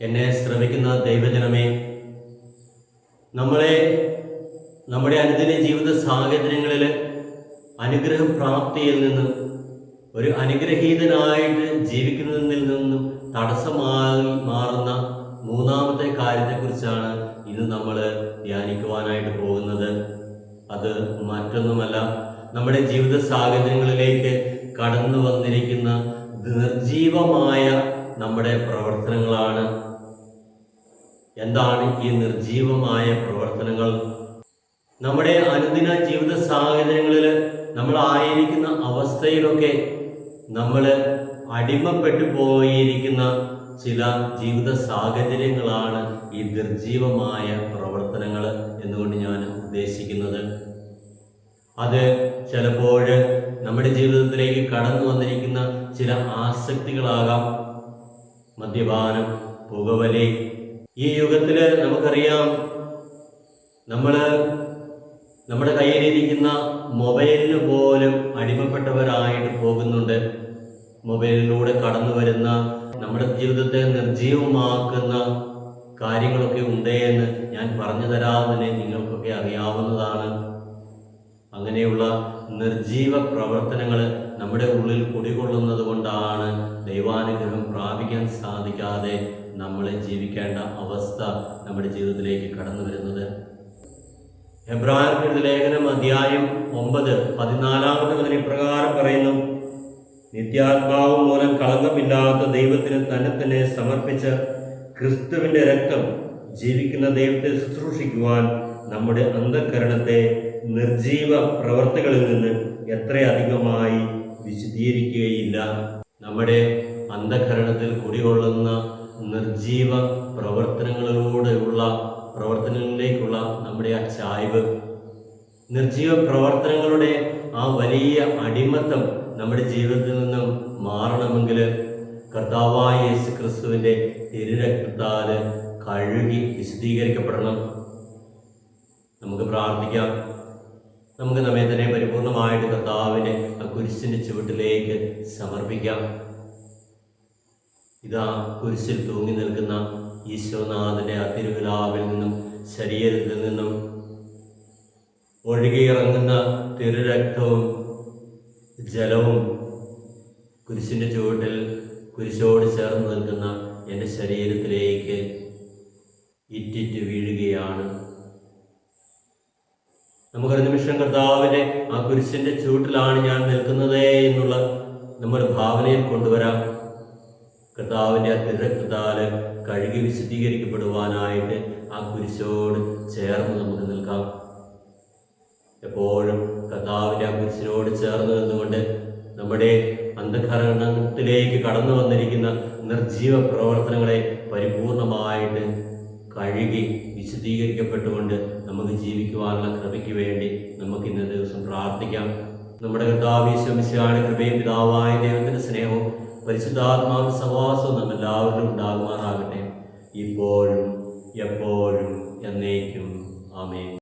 എന്നെ ശ്രമിക്കുന്ന ദൈവജനമേ നമ്മളെ നമ്മുടെ അനുദിന ജീവിത സാഹചര്യങ്ങളിൽ അനുഗ്രഹപ്രാപ്തിയിൽ നിന്നും ഒരു അനുഗ്രഹീതനായിട്ട് ജീവിക്കുന്നതിൽ നിന്നും തടസ്സമായി മാറുന്ന മൂന്നാമത്തെ കാര്യത്തെക്കുറിച്ചാണ് ഇന്ന് നമ്മൾ ധ്യാനിക്കുവാനായിട്ട് പോകുന്നത്. അത് മറ്റൊന്നുമല്ല നമ്മുടെ ജീവിത സാഹചര്യങ്ങളിലേക്ക് കടന്നു വന്നിരിക്കുന്ന നിർജീവമായ നമ്മുടെ പ്രവർത്തനങ്ങളാണ് എന്താണ് ഈ നിർജീവമായ പ്രവർത്തനങ്ങൾ? നമ്മുടെ അനുദിന ജീവിത സാഹചര്യങ്ങളിൽ നമ്മൾ ആയിരിക്കുന്ന അവസ്ഥയിലൊക്കെ നമ്മൾ അടിമപ്പെട്ടു പോയിരിക്കുന്ന ചില ജീവിത സാഹചര്യങ്ങളാണ് ഈ നിർജീവമായ പ്രവർത്തനങ്ങൾ എന്നുകൊണ്ട് ഞാൻ ഉദ്ദേശിക്കുന്നത്. അത് ചിലപ്പോൾ നമ്മുടെ ജീവിതത്തിലേക്ക് കടന്നു വന്നിരിക്കുന്ന ചില ആസക്തികളാകാം. മദ്യപാനം പുകവലി ഈ യുഗത്തിൽ നമുക്കറിയാം നമ്മൾ നമ്മുടെ കയ്യിലിരിക്കുന്ന മൊബൈലിന് പോലും അടിമപ്പെട്ടവരായിട്ട് പോകുന്നുണ്ട്. മൊബൈലിലൂടെ കടന്നു വരുന്ന നമ്മുടെ ജീവിതത്തെ നിർജീവമാക്കുന്ന കാര്യങ്ങളൊക്കെ ഉണ്ട് എന്ന് ഞാൻ പറഞ്ഞു തരാമെന്ന് നിങ്ങൾക്കൊക്കെ അറിയാവുന്നതാണ്. അങ്ങനെയുള്ള നിർജീവ പ്രവർത്തനങ്ങൾ നമ്മുടെ ഉള്ളിൽ കുടികൊള്ളുന്നത് കൊണ്ടാണ് ദൈവാനുഗ്രഹം പ്രാപിക്കാൻ സാധിക്കാതെ നമ്മൾ ജീവിക്കേണ്ട അവസ്ഥ നമ്മുടെ ജീവിതത്തിലേക്ക് കടന്നു വരുന്നത്. എബ്രാഹിം ലേഖനം അധ്യായം ഒമ്പത് പതിനാലാമത്തെ മുതൽ ഇപ്രകാരം പറയുന്നു. നിത്യാത്മാവ് മൂലം കളങ്കമില്ലാത്ത ദൈവത്തിന് തന്നെ തന്നെ സമർപ്പിച്ച ക്രിസ്തുവിന്റെ രക്തം ജീവിക്കുന്ന ദൈവത്തെ ശുശ്രൂഷിക്കുവാൻ നമ്മുടെ അന്ധകരണത്തെ നിർജീവ പ്രവർത്തികളിൽ നിന്ന് എത്രയധികമായി വിശദീകരിക്കുകയില്ല നമ്മുടെ അന്ധകരണത്തിൽ കുടികൊള്ളുന്ന നിർജീവ പ്രവർത്തനങ്ങളിലൂടെയുള്ള പ്രവർത്തനങ്ങളിലേക്കുള്ള നമ്മുടെ ആ ചായ്വ്. നിർജീവ പ്രവർത്തനങ്ങളുടെ ആ വലിയ അടിമത്തം നമ്മുടെ ജീവിതത്തിൽ നിന്നും മാറണമെങ്കിൽ കർത്താവായ യേശു ക്രിസ്തുവിന്റെ തിരുരക്തത്താൽ കഴുകി വിശദീകരിക്കപ്പെടണം നമുക്ക് പ്രാർത്ഥിക്കാം. നമുക്ക് നമ്മെ തന്നെ പരിപൂർണമായിട്ട് കർത്താവിനെ ആ കുരിശിന്റെ ചുവട്ടിലേക്ക് സമർപ്പിക്കാം. ഇതാ കുരിശിൽ തൂങ്ങി നിൽക്കുന്ന ഈശോനാഥന്റെ ആ തിരുവിലാവിൽ നിന്നും ശരീരത്തിൽ നിന്നും ഒഴുകിയിറങ്ങുന്ന തിരുരക്തവും ജലവും കുരിശിന്റെ ചുവട്ടിൽ കുരിശോട് ചേർന്ന് നിൽക്കുന്ന എന്റെ ശരീരത്തിലേക്ക് ഇറ്റിറ്റ് വീഴുകയാണ്. നമുക്കൊരു നിമിഷം കർത്താവിന്റെ ആ കുരിശിന്റെ ചുവട്ടിലാണ് ഞാൻ നിൽക്കുന്നത് എന്നുള്ള നമ്മുടെ ഭാവനയിൽ കൊണ്ടുവരാം. കർത്താവിന്റെ ആ തിരക്കത്താൽ കഴുകി വിശദീകരിക്കപ്പെടുവാനായിട്ട് ആ കുരിശോട് ചേർന്ന് നമുക്ക് നിൽക്കാം. എപ്പോഴും കർത്താവിന്റെ ആ കുരിശിനോട് ചേർന്ന് നിന്നുകൊണ്ട് നമ്മുടെ അന്ധകരണത്തിലേക്ക് കടന്നു വന്നിരിക്കുന്ന നിർജീവ പ്രവർത്തനങ്ങളെ പരിപൂർണമായിട്ട് കഴുകി വിശദീകരിക്കപ്പെട്ടുകൊണ്ട് നമുക്ക് ജീവിക്കുവാനുള്ള കൃപയ്ക്ക് വേണ്ടി നമുക്ക് ഇന്നത്തെ ദിവസം പ്രാർത്ഥിക്കാം. നമ്മുടെ കർത്താവ് കർത്താവിശ്വമിശാണ് കൃപയും പിതാവായ ദൈവത്തിന്റെ സ്നേഹവും പരിശുദ്ധാത്മാവ് സഹവാസവും നമ്മെല്ലാവരിലും ഉണ്ടാകുമാറാകട്ടെ. ഇപ്പോഴും എപ്പോഴും എന്നേക്കും. ആമേൻ.